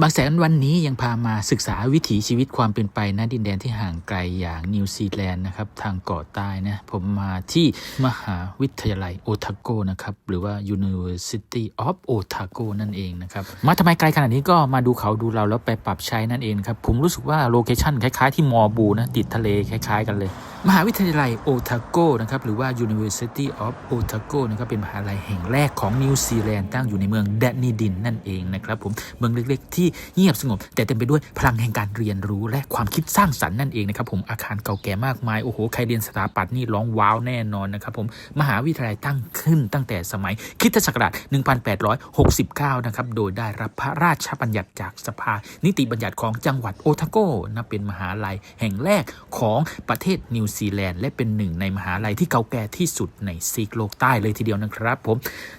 บางแสนวันนี้ยังพามาศึกษาวิถีชีวิตความเป็นไปณดินแดนที่ห่างไกลอย่างนิวซีแลนด์นะครับทางเกาะใต้นะผมมาที่มหาวิทยาลัยโอทาโกนะครับหรือว่า University of Otago นั่นเองนะครับมาทำไมไกลขนาดนี้ก็มาดูเขาดูเราแล้วไปปรับใช้นั่นเองครับผมรู้สึกว่าโลเคชั่นคล้ายๆที่มอบูนะติดทะเลคล้าย ๆ กันเลย มหาวิทยาลัยโอทาโกนะครับหรือว่า University of Otago นะครับเป็นมหาลัยแห่งแรกของนิวซีแลนด์ตั้งอยู่ในเมืองแดนนีดินนั่นเองนะครับผมเมืองเล็กๆ ที่เงียบสงบ แต่เต็มไปด้วยพลังแห่งการเรียนรู้และความคิดสร้างสรรค์นั่นเองนะครับผมอาคารเก่าแก่มากมาย โอ้โห ใครเรียนสถาปัตย์นี่ร้องว้าวแน่นอนนะครับผมมหาวิทยาลัยตั้งขึ้นตั้งแต่สมัยคริสตศักราช 1869 นะครับโดยได้รับพระราชบัญญัติจากสภา นิติบัญญัติของจังหวัดโอทาโกนะเป็นมหาลัยแห่งแรกของประเทศนิวซีแลนด์ และเป็นหนึ่งในมหาลัยที่เก่าแก่ที่สุดในซีกโลกใต้เลยทีเดียวนะครับผม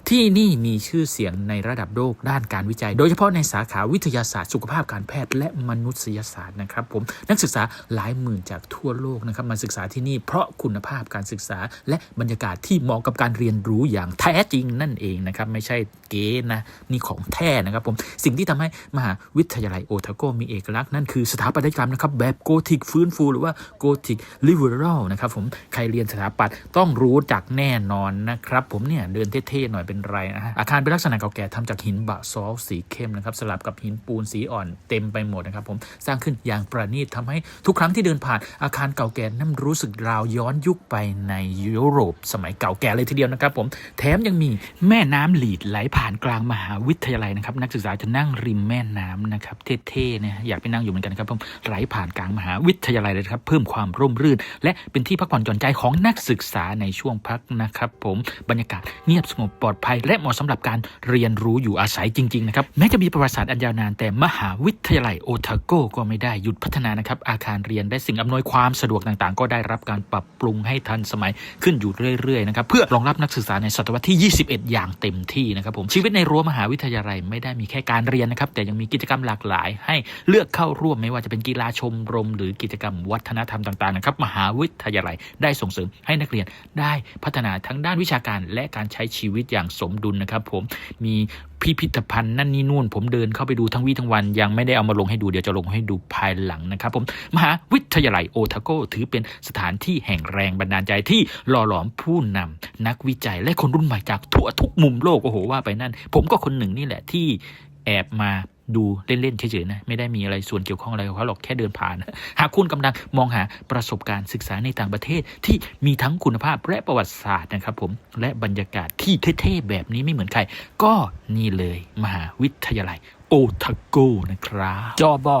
ที่นี่มีชื่อเสียงในระดับโลกด้านการวิจัย โดยเฉพาะในสาขาวิทยาศาสตร์สุขภาพการแพทย์และมนุษยศาสตร์นะครับผมนักศึกษาหลายหมื่นจากทั่วโลกนะครับมาศึกษาที่นี่เพราะคุณภาพการศึกษา และบรรยากาศที่เหมาะกับการเรียนรู้อย่างแท้จริงนั่นเองนะครับไม่ใช่เก๋นะนี่ของแท้นะครับผมสิ่งที่ทำให้มหาวิทยาลัยโอทาโกมีเอกลักษณ์นั่นคือสถาปัตยกรรมนะครับแบบโกธิกฟื้นฟูหรือว่าโกธิกลิเวอรัลนะครับผมใครเรียนสถาปัตย์ต้องรู้จักแน่นอนนะครับผมเนี่ยเดินเท่ๆหน่อยเป็นไรนะฮะอาคารเป็นลักษณะเก่าแก่ทำจากหินบะซอลสีเข้มนะครับสลับกับหินปูนสีอ่อนเต็มไปหมดนะครับผมสร้างขึ้นอย่างประณีตทำให้ทุกครั้งที่เดินผ่านอาคารเก่าแก่นั้นรู้สึกราวย้อนยุคไปในยุโรป สมัยเก่าแก่เลยทีเดียวนะครับผมแถมยังมีแม่น้ำหลีดไหลผ่านกลางมหาวิทยาลัยนะครับนักศึกษาจะนั่งริมแม่น้ำนะครับเท่ๆเนี่ยอยากไปนั่งอยู่เหมือนกันครับผมไหลผ่านกลางมหาวิทยาลัยเลยครับเพิ่มความร่มรื่นและเป็นที่พักผ่อนหย่อนใจของนักศึกษาในช่วงพักนะครับ ผมบรรยากาศเงียบสงบปลอดภัย และเหมาะสำหรับการเรียนรู้อยู่อาศัยจริงๆนะครับแม้จะมีประวัติศาสตร์อันยาวนานแต่มหาวิทยาลัยโอทาโกก็ไม่ได้หยุดพัฒนานะครับอาคารเรียนและสิ่งอำนวยความสะดวกต่างๆ ก็ได้รับการปรับปรุงให้ทันสมัยขึ้นอยู่เรื่อยๆนะครับเพื่อรองรับนักศึกษาในศตวรรษที่ 21 อย่างเต็มที่นะครับผมชีวิตในรั้วมหาวิทยาลัยไม่ได้มีแค่การเรียนนะครับแต่ยังมีกิจกรรมหลากหลาย ให้เลือกเข้าร่วมไม่ว่าจะเป็นกีฬาชมรม หรือกิจกรรมวัฒนธรรมต่างๆนะครับมหาวิทยาลัย ได้ส่งเสริมให้นักเรียนได้พัฒนาทั้งด้านวิชาการและการใช้ชีวิตอย่างสมดุลนะครับ ผมมีพิพิธภัณฑ์นั่นนี่นู่น ผมเดินเข้าไปดูทั้งวี่ทั้งวัน ยังไม่ได้เอามาลงให้ดูเดี๋ยวจะลงให้ดูภายหลังนะครับ ผมมหาวิทยาลัยโอทาโกถือเป็นสถานที่แห่งแรงบันดาลใจที่หล่อหลอมผู้นำนักวิจัยและคนรุ่นใหม่จากทั่วทุกมุมโลกโอ้โหว่าไปนั่น ผมก็คนหนึ่งนี่แหละที่แอบมา ดูเล่นๆเฉยๆนะไม่ได้มีอะไรส่วนเกี่ยวข้องอะไรกับเขาหรอกแค่เดินผ่าน หากคุณกำลังมองหาประสบการณ์ศึกษาในต่างประเทศที่มีทั้งคุณภาพและประวัติศาสตร์นะครับผมและบรรยากาศที่เท่ๆแบบนี้ไม่เหมือนใคร ก็นี่เลยมหาวิทยาลัย โอทาโกนะครับจอบอ